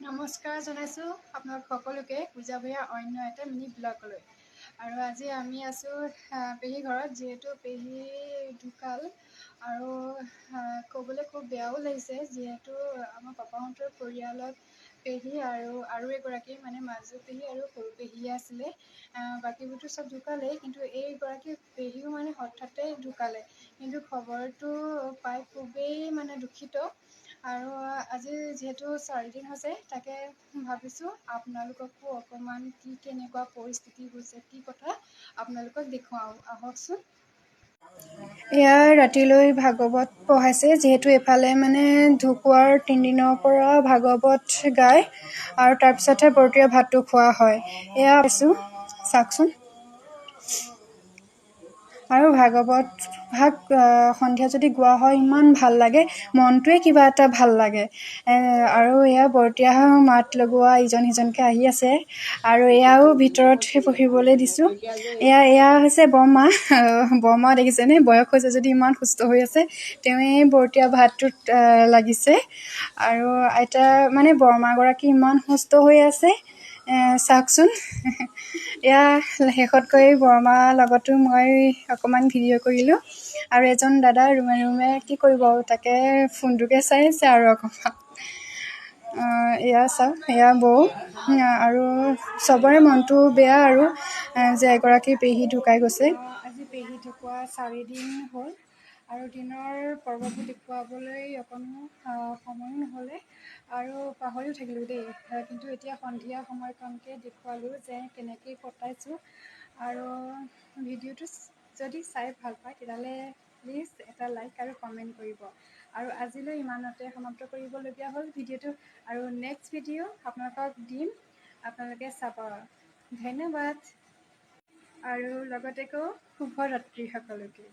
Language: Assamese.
নমস্কাৰ জনাইছোঁ আপোনালোক সকলোকে পূজা ভূঞাৰ অন্য এটা মিনি ব্লগলৈ আৰু আজি আমি আছোঁ পেহী ঘৰত যিহেতু পেহী ঢুকাল আৰু ক'বলৈ খুব বেয়াও লাগিছে যিহেতু আমাৰ পাপাহঁতৰ পৰিয়ালত পেহী আৰু আৰু এগৰাকী মানে মাজু পেহী আৰু সৰু পেহীয়ে আছিলে। বাকীবোৰতো চব ঢুকালেই কিন্তু এইগৰাকী পেহীও মানে হঠাতে ঢুকালে কিন্তু খবৰটো পাই খুবেই মানে দুখিত। আৰু আজি যিহেতু চাৰিদিন হৈছে তাকে ভাবিছোঁ আপোনালোককো অকণমান কি কেনেকুৱা পৰিস্থিতি হৈছে কি কথা আপোনালোকক দেখুৱাওঁ আহকচোন। এয়া ৰাতিলৈ ভাগৱত পঢ়াইছে যিহেতু এইফালে মানে ঢুকোৱাৰ তিনিদিনৰ পৰা ভাগৱত গায় আৰু তাৰপিছতহে বৰতীয়া ভাতটো খোৱা হয়। এয়া পাইছোঁ চাওকচোন। আৰু ভাগৱত ভাগ সন্ধিয়া যদি গোৱা হয় ইমান ভাল লাগে। মনটোৱে কিবা এটা ভাল লাগে। আৰু এয়া বৰতীয়া মাত লগোৱা ইজন সিজনকৈ আহি আছে। আৰু এয়াও ভিতৰত পঢ়িবলৈ দিছোঁ। এয়া এয়া হৈছে বৰমা। বৰমা দেখিছেনে? বয়স হৈছে যদি ইমান সুস্থ হৈ আছে তেওঁৱেই বৰতীয়া ভাতটোত লাগিছে। আৰু আইতা মানে বৰমাগৰাকী ইমান সুস্থ হৈ আছে। চাওকচোন। এয়া শেষত গৈ বৰমাৰ লগতো মই অকণমান ভিডিঅ' কৰিলোঁ। আৰু এজন দাদা ৰুমে ৰুমে কি কৰিব তাকে ফোনটোকে চাই আছে আৰু অকণমান। এয়া চাওক এয়া বৌ। আৰু চবৰে মনটো বেয়া আৰু যে এগৰাকী পেহী ঢুকাই গৈছে। আজি পেহী ঢুকুৱা চাৰিদিন হ'ল। আৰু দিনৰ পৰ্ববোৰ দেখুৱাবলৈ অকণো সময়ো নহ'লে আৰু পাহৰিও থাকিলোঁ দেই। কিন্তু এতিয়া সন্ধিয়া সময়কণকৈ দেখুৱালোঁ যে কেনেকৈ কটাইছোঁ। আৰু ভিডিঅ'টো যদি চাই ভাল পায় তেতিয়াহ'লে প্লিজ এটা লাইক আৰু কমেণ্ট কৰিব। আৰু আজিলৈ ইমানতে সমাপ্ত কৰিবলগীয়া হ'ল ভিডিঅ'টো। আৰু নেক্সট ভিডিঅ' আপোনালোকক দিম। আপোনালোকে চাব। ধন্যবাদ। আৰু লগতে কওঁ শুভৰাত্ৰি সকলোকে।